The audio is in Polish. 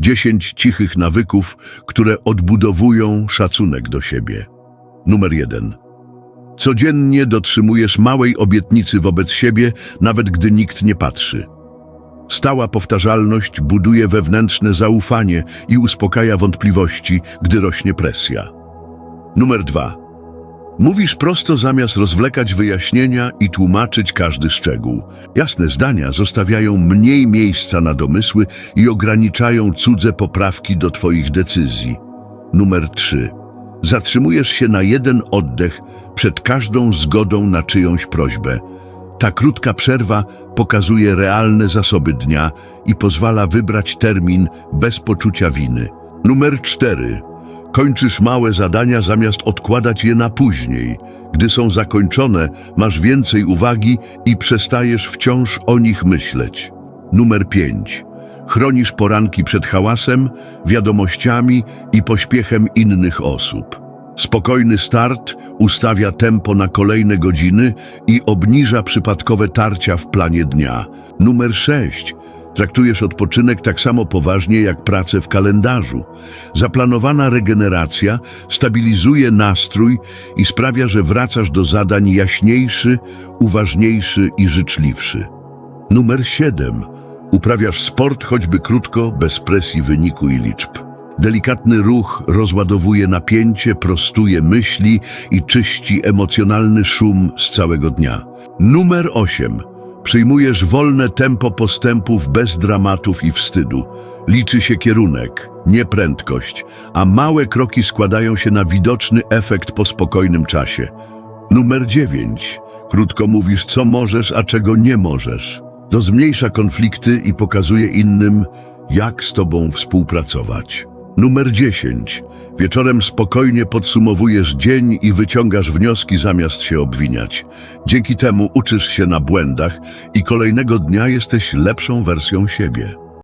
10 cichych nawyków, które odbudowują szacunek do siebie. Numer 1. Codziennie dotrzymujesz małej obietnicy wobec siebie, nawet gdy nikt nie patrzy. Stała powtarzalność buduje wewnętrzne zaufanie i uspokaja wątpliwości, gdy rośnie presja. Numer 2. Mówisz prosto zamiast rozwlekać wyjaśnienia i tłumaczyć każdy szczegół. Jasne zdania zostawiają mniej miejsca na domysły i ograniczają cudze poprawki do Twoich decyzji. Numer 3. Zatrzymujesz się na jeden oddech przed każdą zgodą na czyjąś prośbę. Ta krótka przerwa pokazuje realne zasoby dnia i pozwala wybrać termin bez poczucia winy. Numer 4. Kończysz małe zadania zamiast odkładać je na później. Gdy są zakończone, masz więcej uwagi i przestajesz wciąż o nich myśleć. Numer 5. Chronisz poranki przed hałasem, wiadomościami i pośpiechem innych osób. Spokojny start ustawia tempo na kolejne godziny i obniża przypadkowe tarcia w planie dnia. Numer 6. Traktujesz odpoczynek tak samo poważnie jak pracę w kalendarzu. Zaplanowana regeneracja stabilizuje nastrój i sprawia, że wracasz do zadań jaśniejszy, uważniejszy i życzliwszy. Numer 7. Uprawiasz sport choćby krótko, bez presji wyniku i liczb. Delikatny ruch rozładowuje napięcie, prostuje myśli i czyści emocjonalny szum z całego dnia. Numer 8. Przyjmujesz wolne tempo postępów bez dramatów i wstydu. Liczy się kierunek, nie prędkość, a małe kroki składają się na widoczny efekt po spokojnym czasie. Numer 9. Krótko mówisz, co możesz, a czego nie możesz. To zmniejsza konflikty i pokazuje innym, jak z tobą współpracować. Numer 10. Wieczorem spokojnie podsumowujesz dzień i wyciągasz wnioski zamiast się obwiniać. Dzięki temu uczysz się na błędach i kolejnego dnia jesteś lepszą wersją siebie.